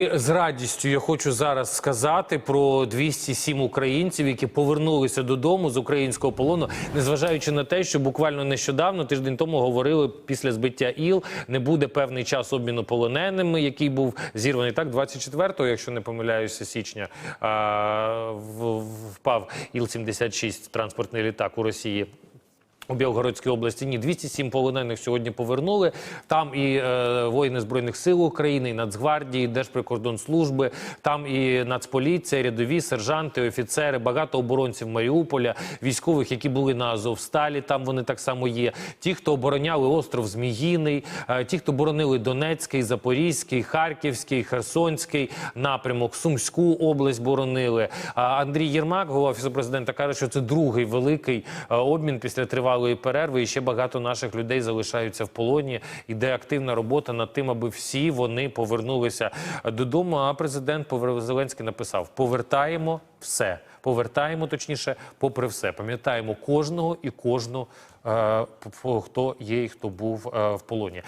З радістю я хочу зараз сказати про 207 українців, які повернулися додому з українського полону, незважаючи на те, що буквально нещодавно, тиждень тому, говорили після збиття іл, не буде певний час обміну полоненими, який був зірваний так 24-го, якщо не помиляюся, січня а, в- впав іл-76 транспортний літак у Росії. У Білгородській області ні 207 полонених сьогодні повернули. Там і е, воїни збройних сил України, і Нацгвардії, і Держприкордонслужби, там і Нацполіція, рядові сержанти, офіцери, багато оборонців Маріуполя, військових, які були на Азовсталі. Там вони так само є. Ті, хто обороняли остров Зміїний, е, ті, хто боронили Донецький, Запорізький, Харківський, Херсонський напрямок, Сумську область боронили. А Андрій Єрмак, голова офісу президента, каже, що це другий великий е, обмін після тривалої перерви. І ще багато наших людей залишаються в полоні. Іде активна робота над тим, аби всі вони повернулися додому. А президент Зеленський написав: повертаємо все. Повертаємо точніше, попри все. Пам'ятаємо кожного і кожну, е, хто є і хто був е, в полоні.